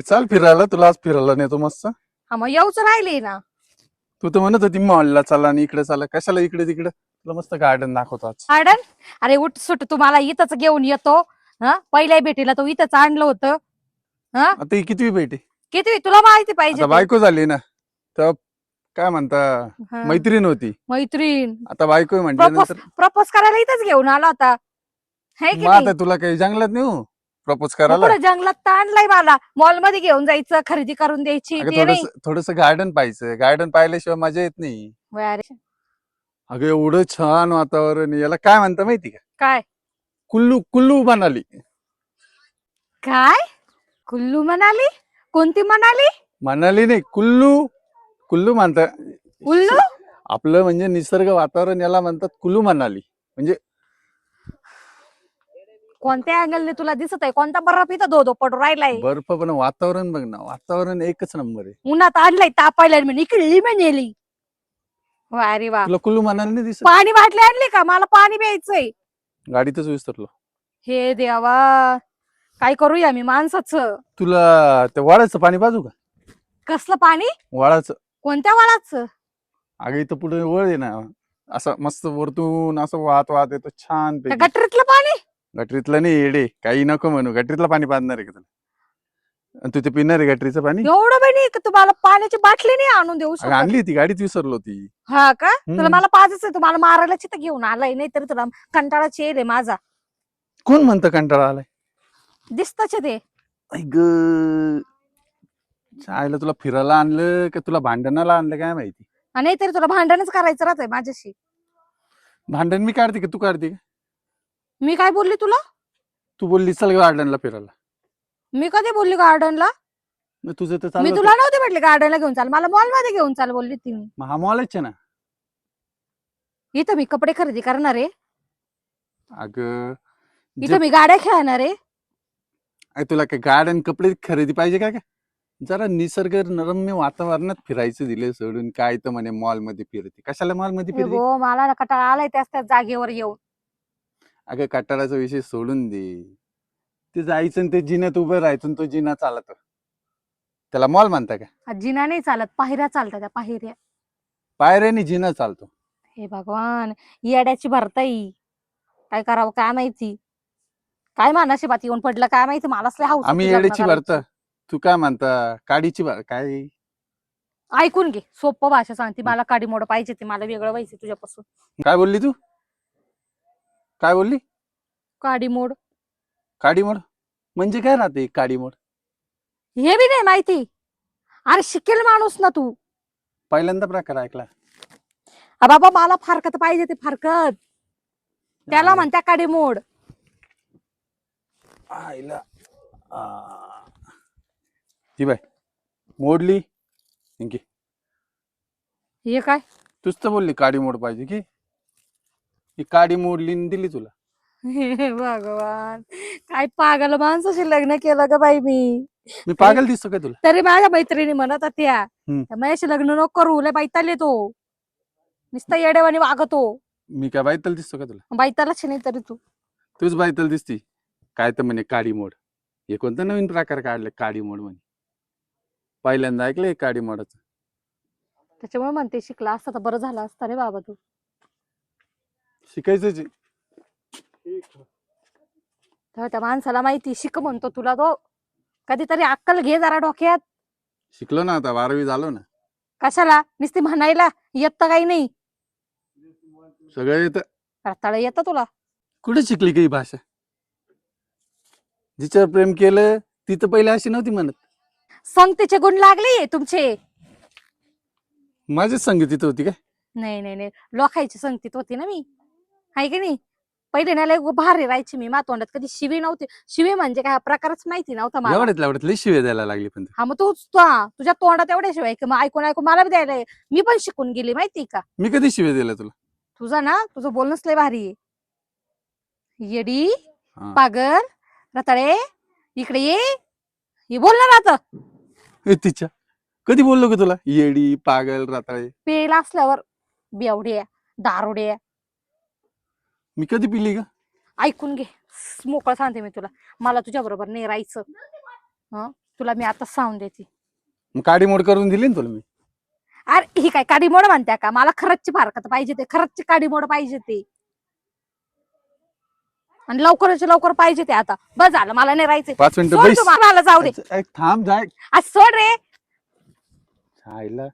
चाल फिरायला तुला आज फिरायला नेतो मस्त. हा मग येऊच राहिली ना. तू तर म्हणत होती मॉलला चला आणि इकडे चला. कशाला इकडे तिकडे? तुला मस्त गार्डन दाखवतो आज. गार्डन अरे उठ सुट तुम्हाला इथंच घेऊन येतो. हा पहिल्या भेटीला तो इथंच आणलं होतं. हा? आता ही कितवी भेटी? किती तुला माहिती पाहिजे आता ते. बायको झाली ना तर काय म्हणता हा. मैत्रीण होती. मैत्रीण. आता बायको आहे म्हटल्यानंतर प्रपोज करायला इथंच घेऊन आला होता. है की मग नाही? आता तुला काही जंगलात नेऊ? प्रपोज करायला? कुठं जंगलात तर आणलाय मला. मॉलमध्ये घेऊन जायचं खरेदी करून द्यायची अगं ते नाही. थोडस गार्डन पाहिजे गार्डन पाहिल्याशिवाय मजा येत नाही. अगं एवढं छान वातावरण आहे. याला काय म्हणता माहिती का? काय? कुल्लू कुल्लू म्हणाली काय? कुल्लू म्हणाली कोणती म्हणाली म्हणाली नाही कुल्लू कुल्लू म्हणता. उल्लू आपलं म्हणजे निसर्ग वातावरण याला म्हणतात कुल्लू मनाली. म्हणजे कोणत्या अँगलने तुला दिसत आहे कोणता बर्फ इथं धो धो पडू राहिलाय? बर्फ पण वातावरण बघ ना वातावरण एकच नंबर आहे. उन्हात आणलाय तापायला म्हणे इकडली म्हणाली वा अरे वा. तुला कुल्लू मनाली नाही दिसत? पाणी बाटली आणली का? मला पाणी प्यायचंय. गाडीतच विसरलो. हे देवा काय करूया मी माणसाचं? तुला ते वाळाचं पाणी बाजू का? कसलं पाणी? वाळाचं. कोणत्या वाळाचं? अगं इथं पुढे वळ आहे ना. असं मस्त वरतून असं वाहत वाहत येतो छान पैकी. गटरीतलं पाणी? गटरीतलं नाही येडे. काही नको म्हणू. गटरीतलं पाणी पाजणार आहे का तुला? आणि तू ते पिणार आहे गटरीचं पाणी? एवढं बहिणी का तुम्हाला पाण्याची बाटली नाही आणून देऊ अगं शकत? आणली होती गाडीत विसरलो ती हा का? तुला हम्म. मला पाजच आहे तुम्हाला मारायला चित घेऊन आलाय नाही तर तुला कंटाळाच येईल आहे माझा. कोण म्हणतं कंटाळा आलाय? दिसतच ते. ऐ ग. तुला फिरायला आणलं का तुला भांडणाला आणलं काय माहिती? नाही तरी तुला भांडणच करायचं राहतंय माझ्याशी. भांडण मी काढते का तू काढते का? मी काय बोलली तुला? तू बोलली चल गार्डनला फिरायला. मी कधी बोलली गार्डनला मग तुझं तर मी तुला नव्हते म्हटले गार्डनला घेऊन चाल. मला मॉलमध्ये घेऊन चाल बोलली ती मी. हा मॉलच आहे ना? इथं मी कपडे खरेदी करणार आहे. अगं इथं मी गाड्या खेळणार आहे. तुला काय गार्डन कपडे खरेदी पाहिजे का जरा निसर्ग रम्य वातावरणात फिरायचं दिले सोडून काय तर म्हणे मॉलमध्ये फिरते. कशाला मॉलमध्ये फिरते हो मला ना कटाळा आलाय त्याच त्याच जागेवर येऊन. अगं कटाळाचा विषय सोडून दे. ते जायचं आणि ते जिन्यात उभं राहायचं आणि तो जिना चालत. त्याला मॉल म्हणता का? जिना नाही चालत पायऱ्या चालतात त्या पायऱ्या. पायऱ्याने जिना चालतो. हे भगवान येड्याची भरताई. काय करावं काय माहिती? काय मानाशी येऊन पडलं काय माहिती? मलाच लय हौस आम्ही होती लग्न येड्याची भरता. करायची. तू काय म्हणता? काडीची भर काय? ऐकून घे सोपं भाषा सांगते. मला काडी मोड पाहिजे ते मला वेगळं व्हायचं तुझ्यापासून. काय बोलली तू? काय बोलली? काडी मोड काडी मोड म्हणजे काय राहते काडी मोड हे बी नाही माहिती. अरे शिकेल माणूस ना तू. पहिल्यांदा प्रकार ऐकला. बाबा मला फारकत पाहिजे ते फारकत. त्याला म्हणत्या काडी मोड आईला. आ. ही बाय. मोडली. इंकी हे काय? तूच तर बोलली काडी मोड पाहिजे की. ही काडी मोडली आणि दिली तुला. हे भगवान. काय पागल माणसाशी लग्न केलं ग बाई मी. मी पागल दिसतो काय तुला? तरी माझ्या मैत्रिणी म्हणत होत्या हम्म. त्या माझ्याशी लग्न नको करू लय बाईताले तो. नुसता येडेवानी वागतो. मी काय बायतल दिसतो का तुला? बाईतालाच नाही तरी तू. तूच बायतल दिसती. काय तर म्हणे काडी मोड. हे कोणता नवीन प्रकार काढले काडी मोड म्हणे. पहिल्यांदा ऐकलंय काडी मोडाचं. त्याच्यामुळे म्हणते शिकला असता तर बरं झालं असतं रे बाबा तू. शिकायचंच आहे. तेव्हा त्या माणसाला माहिती शिक म्हणतो तुला तो. कधीतरी अक्कल घे जरा डोक्यात. शिकलो ना आता बारावी झालो ना. कशाला? नुसती म्हणायला येत तर काही नाही. सगळं येतं. रताळ येतं तुला. कुठे शिकली काही भाषा? जिच्यावर प्रेम केलं ती तर पहिले अशी नव्हती म्हणत. संगतीचे गुण लागले तुमचे. माझीच संगीत होती काय? नाही नाही नाही. लोकायची संगतीत होती ना मी. आहे की नाही? पहिले ना लय भारी राहायची मी मातोंडात. कधी शिवी नव्हती. शिवी म्हणजे काय? हा प्रकारच माहिती नव्हता मला. एवढ्यात एवढ्यात लई शिवे द्यायला लागली पण ती. हा मग तूच तू हा, तुझ्या तोंडात एवढ्या शिवाय की मग ऐकून ऐकून मला बी द्यायला ये. मी पण शिकून गेली माहिती का? मी कधी शिवे दिला तुला? तुझा ना तुझं बोलणंच लय भारी आहे. येडी हा. पागर रताळे इकडे ये. हे बोलणार आता ए, तिच्या. कधी बोललो का तुला? येडी पागल राताळे. पेला असल्यावर बेवड्या दारुड्या. मी कधी पिली का? ऐकून घे. मोकळं सांगते मी तुला. मला तुझ्या बरोबर नाही राहायचं. हं? तुला मी आता सांगून देते. मग काडी मोड करून दिली ना तुला मी? अरे ही काय काडी मोड म्हणत्या का? मला खरंचची फारकत पाहिजे ते. खरंचची काडी मोड पाहिजे ते. आणि लवकरच लवकर पाहिजे ते आता. बस झालं मला नाही राहायचं पाच मिनिटं सोड बैस. तू मला जाऊ दे. एक थांब जाय आज सोड रे. आईला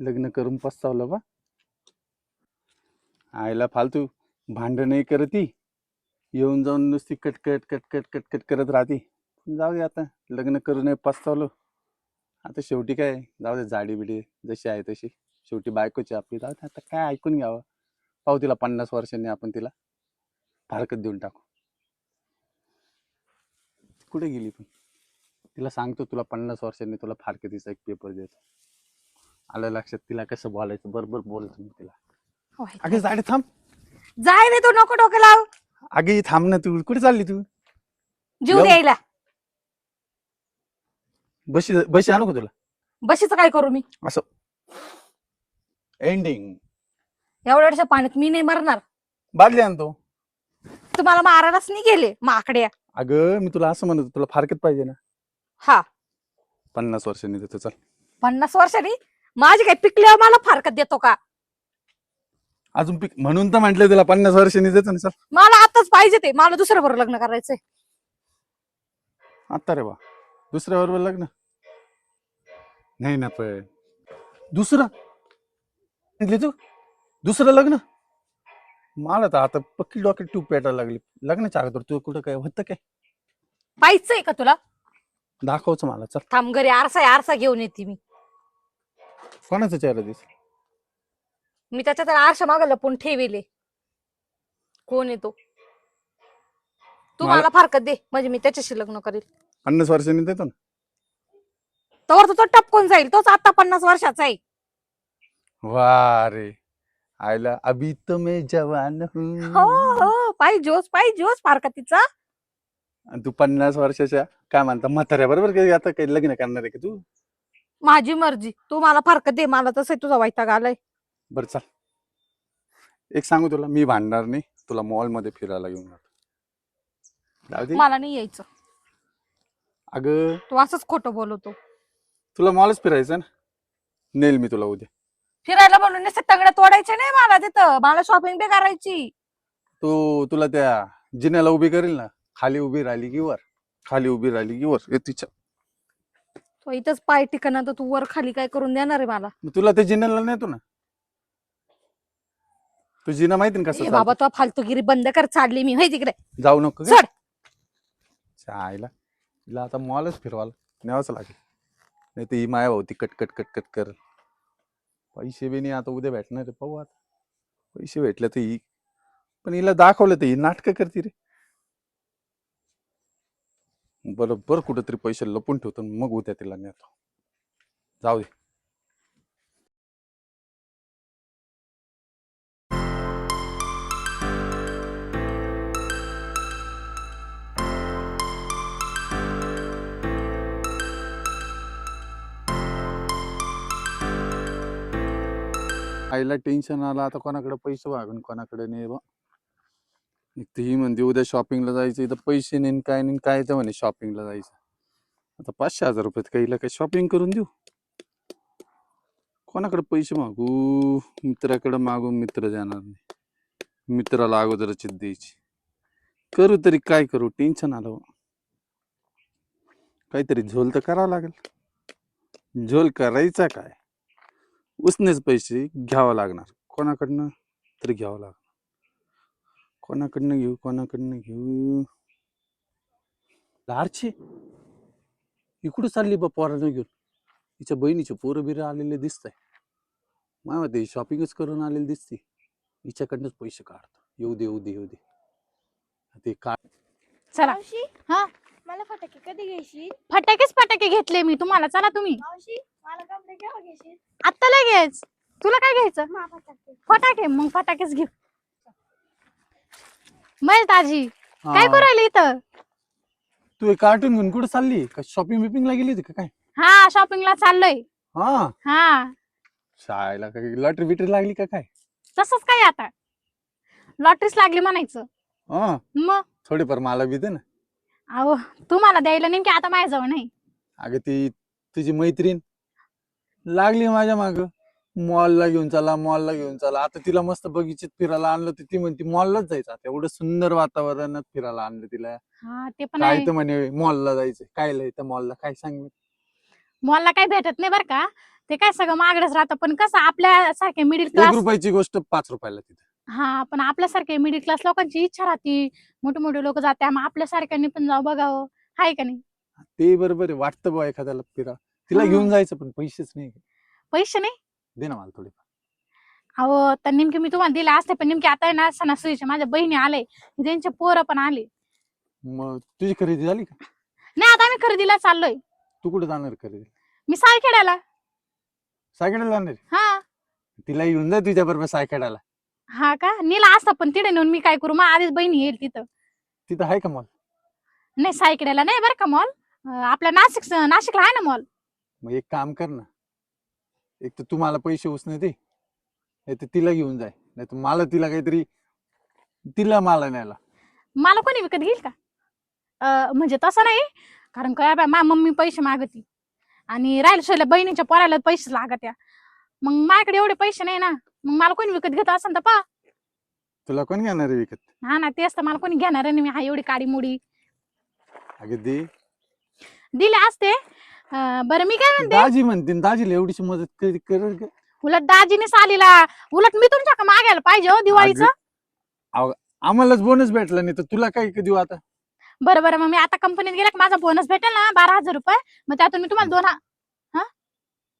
लग्न करून पस्तावलं बा. आईला फालतू. भांडण नाही करत येऊन जाऊन नुसती कटकट कटकट कटकट करत राहते. जाऊ दे आता लग्न करू नये पस्तावलो. आता शेवटी काय जाऊ दे जाडी बिडी जशी आहे तशी. शेवटी बायकोची आपली. जाऊ दे आता काय ऐकून घ्यावं? पाहू तिला पन्नास वर्षांनी आपण तिला. फारकत देऊन टाकू. कुठे गेली पण? तिला सांगतो तुला पन्नास वर्षांनी तुला फारकतीचा एक पेपर देतो. आलं लक्षात तिला कसं बोलायचं? बरोबर बोलतो मी तिला. अगे जाडे थांब. जाय रे तू नको डोकं लाव. अगे थांब ना तू. कुठे चालली तू? जीव जाऊ. द्यायला बशी बशी आणू का तुला? बशीच काय करू मी? असं. एंडिंग एवढ्याशा पाण्यात मी नाही मरणार. बादली आणतो. तुम्हाला मारायलाच नाही गेले माकड्या. अगं मी तुला असं म्हणत होतो, तुला फारकत पाहिजे ना? हा. पन्नास वर्षांनी देतो चल. पन्नास वर्षांनी? माझी काय पिकल्यावर मला फारकत देतो का? अजून पिक म्हणून तर म्हंटल तुला पन्नास वर्षांनी देतो ना चल. मला आताच पाहिजे ते. मला दुसऱ्या बरोबर लग्न करायचंय. आता रे बा. दुसऱ्या बरोबर लग्न? नाही ना पण. दुसरं? म्हटली तू? दुसरं लग्न? मला तर आता पक्की डोक्यात ट्यूब पेटायला लागली. लग्नाच्या अगोदर तू कुठं काय होतं काय? पाहिजंय का तुला? दाखवचं मला चल. थांब घरी आरसा आहे, आरसा घेऊन येते मी. कोणाचा चेहरा दिस मी त्याच्यात आरशा माग लपून ठेवेले. कोण येतो तू? मला- मला फारकत दे म्हणजे मी त्याच्याशी लग्न करेल. पन्नास वर्षांनी देतो ना. तोवर तर तो टपकून जाईल तोच आता पन्नास वर्षाचा आहे. वा रे. आयला अभी तो मैं जवान हो. हूँ हो पाहिजोच पाहिजोच फारकतीचा आणि तू पन्नास वर्षाच्या काय म्हणता म्हाताऱ्या बरोबर काही आता काही लग्न करणार आहे का तू? माझी मर्जी. तू मला फारकत दे मला तसं तुझा वैताग आलाय. बरं चाल. एक सांगू तुला मी भांडणार नाही. तुला मॉलमध्ये फिरायला घेऊन जातो. जाऊ दे. मला नाही यायचं. अगं. तू असंच खोटं बोलवतो तुला मॉलच फिरायचं ना? नेल मी तुला उद्या. फिरायला म्हणून नुसते तंगड्या तोडायचे नाही मला तिथं. मला शॉपिंग बी करायची. तू तुला त्या जिन्याला उभी करील ना? खाली उभी राहिली की वर? खाली उभी राहिली की वर? ये तिच्या तो इथंच पाय ठिकाणा तर तू वर खाली काय करून देणार आहे मला? मग तुला ते जिन्याला नेतो ना? तू जिना माहिती ना कसं बाबा चालतं? तो फालतूगिरी बंद कर चालली मी. होय तिकडे. जाऊ नको का? चढ आईला. तिला आता मॉलच फिरवायला न्यावंच लागेल. नाही तर ही माया भाऊ ती कट कट कट कट कर. पैसे बी नाही आता उद्या भेटणार आहे पाहू आता. पैसे भेटले तर ही. पण हिला दाखवलं तर ही नाटकं करते रे. बरोबर कुठंतरी पैसे लपून ठेवतो आणि मग उद्या तिला नेतो. जाऊ दे. आईला टेन्शन आलं आता कोणाकडे पैसे मागून कोणाकडे नाही बा. एक म्हणते उद्या शॉपिंगला जायचं इथं पैसे नेन काय नेन काय तर म्हणे शॉपिंगला जायचं. आता पाचशे हजार रुपयात काहीला काही शॉपिंग करून देऊ. कोणाकडे पैसे मागू? मित्राकडे मागू मित्र जाणार नाही. मित्राला अगोदरच द्यायची. करू तरी काय करू? टेन्शन आलं काहीतरी झोल तर करावं लागेल. झोल करायचा काय? उसनेच पैसे घ्यावं लागणार. कोणाकडनं? तरी घ्यावं लागणार. कोणाकडनं घेऊ कोणाकडनं घेऊ? लारची इकडं चालली बा पोरानं घेऊन. तिच्या बहिणीचे पोरं बिरं आलेले दिसत आहे माय ते शॉपिंगच करून आलेले दिसते. हिच्याकडनंच पैसे काढतो. येऊ दे येऊ दे येऊ दे. ते का चला. मावशी हा? मला फटाके कधी घ्यायची? फटाकेच फटाके घेतले मी. तुम्हाला चला तुम्ही. मावशी मला आत्ता लगेच तुला काय घ्यायचं? फटाके. फटाके. मग फटाकेच घेऊ. महेश दाजी काय करू राहिले इथं? तू कार्टून घेऊन कुठं चालली? का शॉपिंग बिपिंगला गेली होती का काय? हा शॉपिंगला चाललोय. हा. हा. शाळेला काय लॉटरी बिटरी लागली का काय? तसंच काय आता? लॉटरीच लागली म्हणायचं. हा. मग थोडीफार मला बी दे ना. अहो तुम्हाला द्यायला नेमकी आता माझ्याजवळ नाही. अगं ती तुझी मैत्रीण. लागली माझ्या माग. मॉलला घेऊन चला मॉलला घेऊन चला. आता तिला मस्त बगीचेत फिरायला आणलं तर ती म्हणते मॉललाच जायचं आता. एवढं सुंदर वातावरणात फिरायला आणलं तिला. हा ते पण काय आहे. तर म्हणे मॉलला जायचं काय लय तर मॉलला काय सांग मॉलला काही भेटत नाही बरं का. ते काय सगळं मागडच राहतं. पण कसं आपल्या सारखे मिडिल एक क्लास रुपयाची गोष्ट पाच रुपयाला तिथे. हा पण आपल्यासारखे मिडिल क्लास लोकांची इच्छा राहते. मोठे मोठे लोक जाते मग आपल्यासारख्यांनी पण जाऊ बघावं. हाय का नाही? ते बरोबर आहे. वाटतं बा एखाद्याला फिरा. तिला हा. घेऊन जायचं पण पैसेच नाही. पैसे नाही? दे ना मला थोडे अहो तर नेमके मी तुम्हाला दिले असते पण नेमके आता आहे ना सणासुदीचे माझ्या बहिणी आले त्यांचे पोरं पण आले. मग तुझी खरेदी झाली का? नाही आता आम्ही खरेदीला चाललोय. तू कुठे जाणार खरेदी? मी सायखेड्याला. सायकडाला जाणार? हा. तिला घेऊन जा तुझ्या बरोबर सायकडाला हा का? नेला असता पण तिथे नेऊन मी काय करू? मग आधीच बहिणी येईल तिथं. तिथं आहे का मॉल? नाही सायखेड्याला नाही बरं का मॉल. आपल्या नाशिक नाशिकला आहे ना मॉल? मग एक काम कर ना. एक तर तू मला पैसे उसने दे नाही तर तिला घेऊन जाय. नाही तर मला तिला काहीतरी तिला मला न्यायला. मला कोणी विकत घेईल का? अं, म्हणजे तसं नाही कारण काय बा मा मम्मी पैसे मागती. आणि राहिलं सोयला बहिणीच्या पोराला पैसे लागत्या. मग माझ्याकडे एवढे पैसे नाही ना मग मला कोणी विकत घेत असेल तर पा. तुला कोण घेणार आहे विकत? हा ना तेच तर मला कोणी घेणार नाही मी हा एवढी काडी मुडी अगं दे. दिले असते अं, बरं मी काय म्हणते? दाजी म्हणते न दाजीला एवढीशी मदत कर. उलट दाजीने सालीला उलट मी तुमच्या का मागायला पाहिजे हो दिवाळीचं? आम्हालाच बोनस भेटला नाही तर तुला काय देऊ आता? बरं बरं मग मी आता कंपनीत गेला का? माझा बोनस भेटेल ना बारा हजार रुपये. मग त्यातून मी तुम्हाला दोन हा-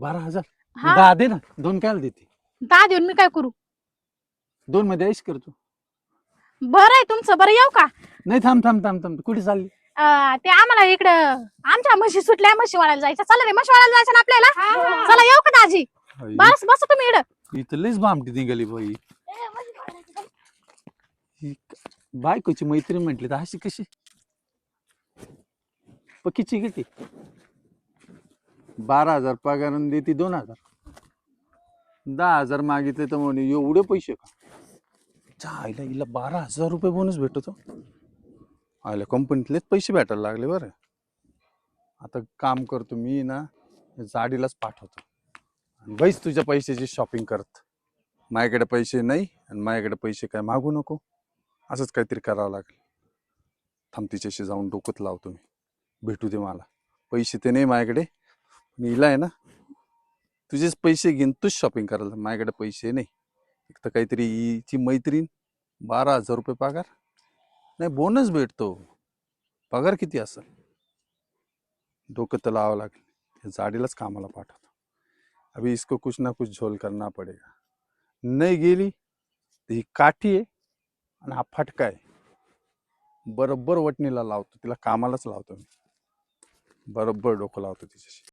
बारा हजार? हा? दहा दे ना दोन काय देते? दहा देऊन मी काय करू? दोन मध्ये ऐश करतो बरं आहे तुमचं बरं येऊ का? नाही थांब थांब थांब थांब कुठे चालली? अं, ते आम्हाला इकडं आमच्या म्हशी सुटल्या म्हशी वाळायला जायचं चला रे म्हशी वाळायला जायचं ना आपल्याला? चला येऊ का दाजी? बस बस तुम्ही इकडं. इथं लयच भामटी निघाली बाई. ही क- बायकोची मैत्रीण म्हटली तर अशी कशी? पक्कीची किती? बारा हजार पगार आणि देती दोन हजार. दहा हजार मागितले तर म्हणे एवढे पैसे का? आईला हिला बारा हजार रुपये बोनस भेटतो. आईला कंपनीतलेच पैसे भेटायला लागले बरं. आता काम करतो मी ना जाडीलाच पाठवतो. आणि बैस तुझ्या पैशाची शॉपिंग करत. माझ्याकडे पैसे नाही आणि माझ्याकडे पैसे काय मागू नको. असंच काहीतरी करावं लागेल. थांब तिच्याशी जाऊन डोकत लावतो मी. भेटू दे मला. पैसे ते नाही माझ्याकडे. पण हिला आहे ना तुझेच पैसे घेऊन तूच शॉपिंग करायला. माझ्याकडे पैसे नाही. एक तर काहीतरी हिची मैत्रीण बारा हजार रुपये पगार. नाही बोनस भेटतो. पगार किती असेल? डोकं तर लावावं लागेल. जाडीलाच कामाला पाठवतो. अभी इसको कुछ ना कुछ झोल करना पडेगा. नाही गेली तर ही काठी आहे आणि हा फटका आहे. बरोबर वटणीला लावतो. तिला कामालाच लावतो मी. बरोबर डोकं लावतो तिच्याशी.